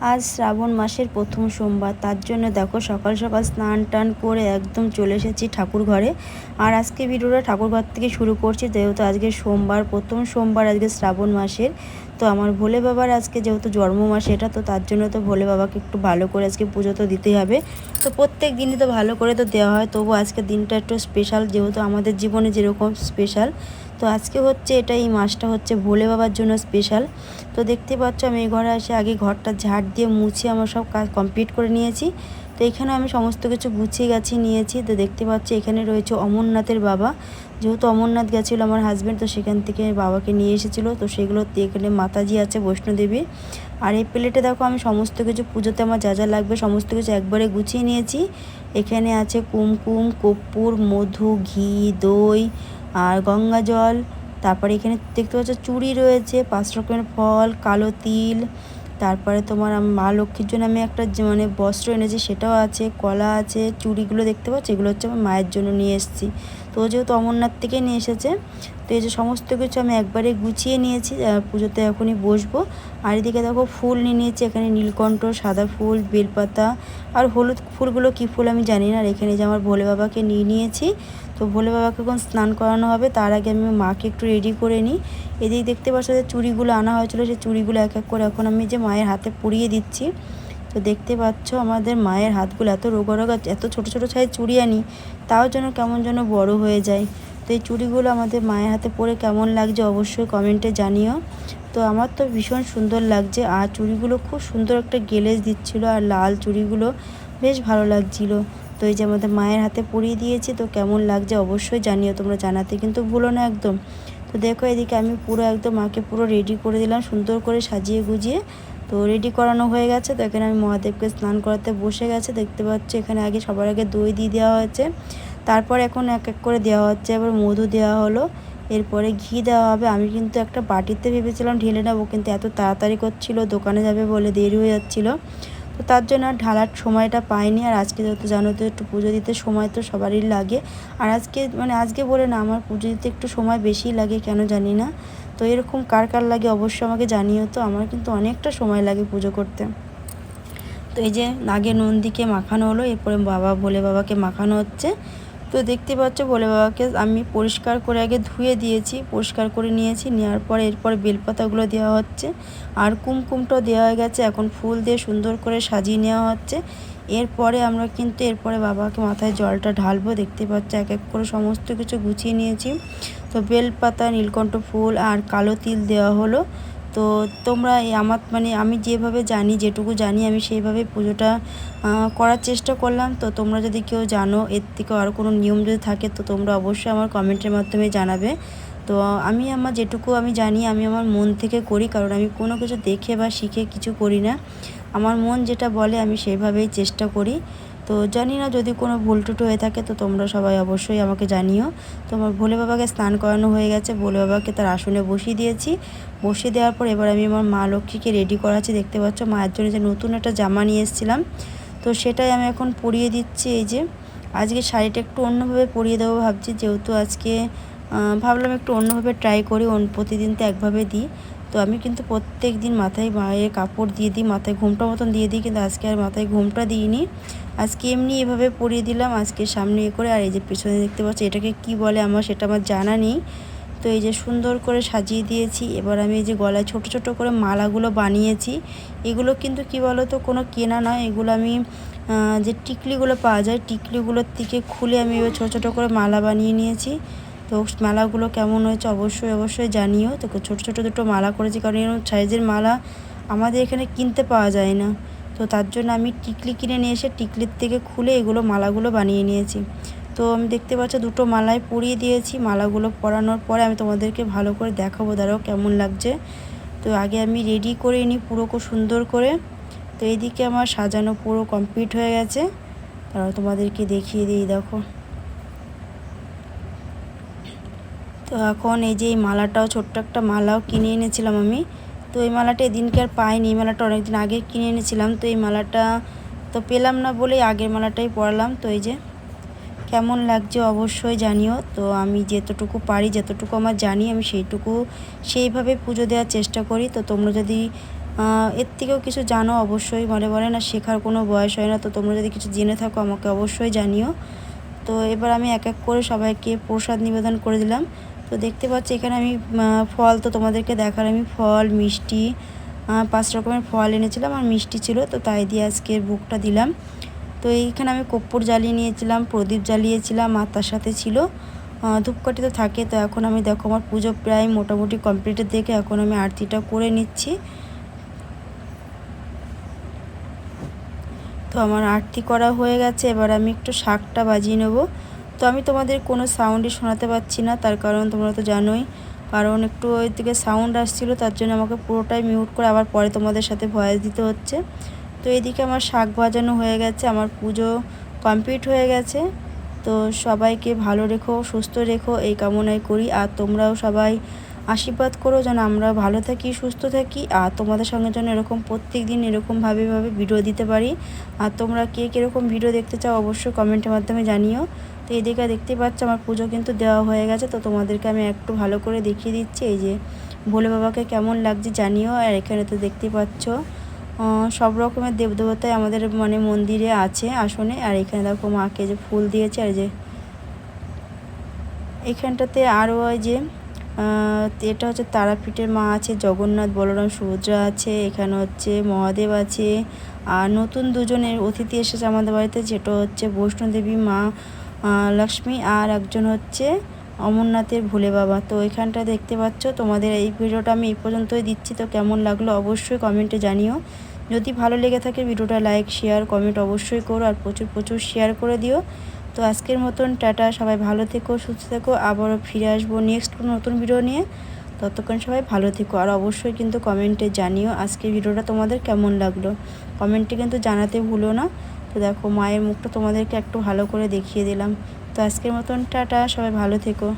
আজ শ্রাবণ মাসের প্রথম সোমবার, তার জন্য দেখো সকাল সকাল স্নান টান করে একদম চলে এসেছি ঠাকুর ঘরে। আর আজকে ভিডিওটা ঠাকুর ঘর থেকে শুরু করছি, যেহেতু আজকে সোমবার, প্রথম সোমবার আজকে শ্রাবণ মাসের। তো আমার ভোলে বাবার আজকে যেহেতু জন্ম মাস এটা তো তার জন্য তো ভোলে বাবাকে একটু ভালো করে আজকে পুজো তো দিতেই হবে। তো প্রত্যেক দিনই তো ভালো করে তো দেওয়া হয় তবু আজকে দিনটা একটু স্পেশাল যেহেতু আমাদের জীবনে যেরকম স্পেশাল তো আজকে হচ্ছে এটা, এই মাছটা হচ্ছে ভোলে বাবার জন্য স্পেশাল তো দেখতে পাচ্ছ আমি এই ঘরে এসে আগে ঘরটা ঝাড় দিয়ে মুছে আমার সব কাজ কমপ্লিট করে নিয়েছি। তো এখানে আমি সমস্ত কিছু গুছিয়ে গাছি নিয়েছি। তো দেখতে পাচ্ছি এখানে রয়েছে অমরনাথের বাবা। যেহেতু অমরনাথ গেছিল আমার হাজব্যান্ড তো সেখান থেকে বাবাকে নিয়ে এসেছিল। তো সেগুলো এখানে মাতাজি আছে বৈষ্ণোদেবী। আর এই প্লেটে দেখো আমি সমস্ত কিছু, পুজোতে আমার যা যা লাগবে সমস্ত কিছু একবারে গুছিয়ে নিয়েছি। এখানে আছে কুমকুম, কর্পূর, মধু, ঘি, দই আর গঙ্গা জল, তারপরে এখানে দেখতে পাচ্ছ চুড়ি রয়েছে, পাঁচ রকমের ফল, কালো তিল, তারপরে তোমার মা লক্ষ্মীর জন্য আমি একটা মানে বস্ত্র এনেছি সেটাও আছে, কলা আছে, চুড়িগুলো দেখতে পাচ্ছ? এগুলো হচ্ছে আমার মায়ের জন্য নিয়ে এসেছি। তো যেহেতু অমরনাথ থেকে নিয়ে এসেছে তো এই যে সমস্ত কিছু আমি একবারে গুছিয়ে নিয়েছি পুজোতে এখনই বসবো। আর এদিকে দেখো ফুল নিয়ে নিয়েছি, এখানে নীলকণ্ঠ, সাদা ফুল, বেলপাতা আর হলুদ ফুলগুলো কী ফুল আমি জানি না। আর এখানে যে আমার ভোলে বাবাকে নিয়ে নিয়েছি, তো ভোলে বাবাকে এখন স্নান করানো হবে, তার আগে আমি মাকে একটু রেডি করে নিই। এদিকে দেখতে পাচ্ছ যে চুড়িগুলো আনা হয়েছিলো, সেই চুড়িগুলো এক এক করে এখন আমি যে মায়ের হাতে পরিয়ে দিচ্ছি। তো দেখতে পাচ্ছ আমাদের মায়ের হাতগুলো এত রোগা রোগা এত ছোটো ছোটো ছাই চুড়ি আনি, তাও যেন কেমন যেন বড় হয়ে যায়। তো এই চুড়িগুলো আমাদের মায়ের হাতে পরে কেমন লাগছে অবশ্যই কমেন্টে জানিও। তো আমার তো ভীষণ সুন্দর লাগছে, আর চুড়িগুলো খুব সুন্দর একটা গেলেজ দিচ্ছিল, আর লাল চুড়িগুলো বেশ ভালো লাগছিল। তো এই যে আমাদের মায়ের হাতে পরিয়ে দিয়েছি, তো কেমন লাগছে অবশ্যই জানিও, তোমরা জানাতে কিন্তু ভুলো না একদম। তো দেখো এদিকে আমি পুরো একদম মাকে পুরো রেডি করে দিলাম, সুন্দর করে সাজিয়ে গুজিয়ে। তো রেডি করানো হয়ে গেছে, তো এখানে আমি মহাদেবকে স্নান করাতে বসে গেছে, দেখতে পাচ্ছি এখানে আগে সবার আগে দই দিয়ে দেওয়া হয়েছে। তারপর এখন এক এক করে দেওয়া হচ্ছে, এবার মধু দেওয়া হলো, এরপরে ঘি দেওয়া হবে। আমি কিন্তু একটা বাটিতে ভেবেছিলাম ঢেলে নেব, কিন্তু এত তাড়াতাড়ি করছিল, দোকানে যাবে বলে দেরি হয়ে যাচ্ছিল। তো তার জন্য আর ঢালার সময়টা পাইনি, আর আজকে তো জানো তো একটু পুজো দিতে সময় তো সবারই লাগে। আর আজকে মানে আজকে বলে না, আমার পুজো দিতে একটু সময় বেশি লাগে, কেন জানি না। তো এরকম কার কার লাগে অবশ্যই আমাকে জানিও তো, আমার কিন্তু অনেকটা সময় লাগে পুজো করতে। তো এই যে আগে নন্দীকে মাখানো হলো, এরপরে বাবা বলে বাবাকে মাখানো হচ্ছে। তো দেখতে পাচ্ছ বলে বাবাকে আমি পরিষ্কার করে আগে ধুয়ে দিয়েছি, পরিষ্কার করে নিয়েছি, নেওয়ার পরে এরপরে বেলপাতাগুলো দেওয়া হচ্ছে। আর কুমকুমটাও দেওয়া হয়ে গেছে, এখন ফুল দিয়ে সুন্দর করে সাজিয়ে নেওয়া হচ্ছে। এরপরে আমরা কিন্তু এরপরে বাবাকে মাথায় জলটা ঢালবো, দেখতে পাচ্ছ এক এক করে সমস্ত কিছু গুছিয়ে নিয়েছি। তো বেলপাতা, নীলকণ্ঠ ফুল আর কালো তিল দেওয়া হলো। তো তোমরা আমার মানে আমি যেভাবে জানি, যেটুকু জানি, আমি সেইভাবে পুজোটা করার চেষ্টা করলাম। তো তোমরা যদি কেউ জানো, এর থেকে আরও কোনো নিয়ম যদি থাকে, তো তোমরা অবশ্যই আমার কমেন্টের মাধ্যমে জানাবে। তো আমি আমার যেটুকু আমি জানি, আমি আমার মন থেকে করি, কারণ আমি কোনো কিছু দেখে বা শিখে কিছু করি না। আমার মন যেটা বলে, আমি সেভাবেই চেষ্টা করি। তো জানি না যদি কোনো ভুল টুটো হয়ে থাকে, তো তোমরা সবাই অবশ্যই আমাকে জানিও। তোমার ভোলে বাবাকে স্নান করানো হয়ে গেছে, ভোলে বাবাকে তার আসনে বসিয়ে দিয়েছি। বসিয়ে দেওয়ার পর এবার আমি আমার মা লক্ষ্মীকে রেডি করাচ্ছি। দেখতে পাচ্ছ মায়ের জন্য যে নতুন একটা জামা নিয়ে এসেছিলাম। তো সেটাই আমি এখন পরিয়ে দিচ্ছি এই যে। আজকে শাড়িটা একটু অন্যভাবে পরিয়ে দেবো ভাবছি, যেহেতু আজকে ভাবলাম একটু অন্যভাবে ট্রাই করি প্রতিদিন তো একভাবে দিই। তো আমি কিন্তু প্রত্যেক দিন মাথায় মায়ের কাপড় দিয়ে দিই, মাথায় ঘুমটা মতন দিয়ে দিই, কিন্তু আজকে আর মাথায় ঘুমটা দিইনি। আজকে এমনি এভাবে পরিয়ে দিলাম, আজকে সামনে এ করে, আর এই যে পেছনে দেখতে পাচ্ছি, এটাকে কি বলে আমার সেটা আমার জানা নেই। তো এই যে সুন্দর করে সাজিয়ে দিয়েছি, এবার আমি এই যে গলায় ছোট ছোট করে মালাগুলো বানিয়েছি। এগুলো কিন্তু কি বলো তো কোনো কেনা নয়, এগুলো আমি যে টিকলিগুলো পাওয়া যায়, টিকলিগুলোর থেকে খুলে আমি এবার ছোটো ছোটো করে মালা বানিয়ে নিয়েছি। তো মালাগুলো কেমন হয়েছে অবশ্যই অবশ্যই জানিও। তো ছোটো ছোটো দুটো মালা করেছি, কারণ এরকম সাইজের মালা আমাদের এখানে কিনতে পাওয়া যায় না। তো তার জন্য আমি টিকলি কিনে নিয়ে এসে টিকলির থেকে খুলে এগুলো মালাগুলো বানিয়ে নিয়েছি। তো আমি দেখতে পাচ্ছি দুটো মালায় পরিয়ে দিয়েছি। মালাগুলো পরানোর পরে আমি তোমাদেরকে ভালো করে দেখাবো। দাঁড়াও কেমন লাগছে। তো আগে আমি রেডি করে নিই পুরো সুন্দর করে। তো এইদিকে আমার সাজানো পুরো কমপ্লিট হয়ে গেছে। তারপর তোমাদেরকে দেখিয়ে দিই, দেখো। তো এখন এই যে এই মালাটাও, ছোট্ট একটা মালাও কিনে এনেছিলাম আমি। তো এই মালাটা এদিনকে আর পাইনি, এই মালাটা অনেকদিন আগে কিনে এনেছিলাম। তো এই মালাটা তো পেলাম না বলেই আগের মালাটাই পরালাম। তো এই যে কেমন লাগছে অবশ্যই জানিও। তো আমি যেতটুকু পারি, যতটুকু আমার জানি, আমি সেইটুকু সেইভাবে পুজো দেওয়ার চেষ্টা করি। তো তোমরা যদি এর থেকেও কিছু জানো অবশ্যই, মনে বলে না, শেখার কোনো বয়স হয় না। তো তোমরা যদি কিছু জেনে থাকো, আমাকে অবশ্যই জানিও। তো এবার আমি এক এক করে সবাইকে প্রসাদ নিবেদন করে দিলাম। তো দেখতে পাচ্ছি এখানে আমি ফল তো তোমাদেরকে দেখার, আমি ফল, মিষ্টি পাঁচ রকমের ফল এনেছিলাম আর মিষ্টি ছিল, তো তাই দিয়ে আজকের বুকটা দিলাম। তো এইখানে আমি কর্পূর জ্বালিয়ে নিয়েছিলাম, প্রদীপ জ্বালিয়েছিলাম আর তার সাথে ছিল। ধূপকাঠি তো থাকে, তো এখন আমি দেখো আমার পুজো প্রায় মোটামুটি কমপ্লিটের দেখে এখন আমি আরতিটা করে নিচ্ছি। তো আমার আরতি করা হয়ে গেছে, এবার আমি একটু শাকটা বাজিয়ে নেব। তো আমি তোমাদের কোনো সাউন্ডই শোনাতে পারছি না, তার কারণ তোমরা তো জানোই। কারণ একটু ওই দিকে সাউন্ড আসছিল, তার জন্য আমাকে পুরোটাই মিউট করে আবার পরে তোমাদের সাথে ভয়েস দিতে হচ্ছে। তো এদিকে আমার শাক ভাজানো হয়ে গেছে, আমার পুজো কমপ্লিট হয়ে গেছে। তো সবাইকে ভালো রেখো, সুস্থ রেখো, এই কামনাই করি। আর তোমরাও সবাই আশীর্বাদ করো যেন আমরা ভালো থাকি, সুস্থ থাকি, আর তোমাদের সঙ্গে যেন এরকম প্রত্যেক দিন এরকমভাবে ভাবে ভিডিও দিতে পারি। আর তোমরা কে কীরকম ভিডিও দেখতে চাও অবশ্যই কমেন্টের মাধ্যমে জানিও। তো এদিকে দেখতে পাচ্ছ আমার পুজো কিন্তু দেওয়া হয়ে গেছে, তো তোমাদেরকে আমি একটু ভালো করে দেখিয়ে দিচ্ছি। এই যে ভোলে বাবাকে কেমন লাগছে জানিও, আর এখানে তো দেখতে পাচ্ছ সব রকমের দেবদেবতাই আমাদের মানে মন্দিরে আছে আসনে। আর এখানে দেখো মাকে যে ফুল দিয়েছে, আর যে এখানটাতে আরও যে এটা হচ্ছে তারাপীঠের মা আছে, জগন্নাথ, বলরাম, সুভদ্রা আছে, এখানে হচ্ছে মহাদেব আছে। আর নতুন দুজনের অতিথি এসেছে আমাদের বাড়িতে, যেটা হচ্ছে বৈষ্ণোদেবী মা লক্ষ্মী আর একজন হচ্ছে অমরনাথের ভোলে বাবা। তো এখানটা দেখতে পাচ্ছ, তোমাদের এই ভিডিওটা আমি এই পর্যন্তই দিচ্ছি। তো কেমন লাগল অবশ্যই কমেন্টে জানিও। যদি ভালো লেগে থাকে ভিডিওটা, লাইক, শেয়ার, কমেন্ট অবশ্যই করো আর প্রচুর প্রচুর শেয়ার করে দিও। তো আজকের মতন, টাটা, সবাই ভালো থেকো, সুস্থ থেকো, আবারও ফিরে আসব নেক্সট কোনো নতুন ভিডিও নিয়ে। ততক্ষণ সবাই ভালো থেকো, আর অবশ্যই কিন্তু কমেন্টে জানিও আজকের ভিডিওটা তোমাদের কেমন লাগল। কমেন্টে কিন্তু জানাতে ভুলো না। তো দেখো, মায়ের মুখটা তোমাদেরকে একটু ভালো করে দেখিয়ে দিলাম। তো আজকের মতন, টাটা, সবাই ভালো থেকো।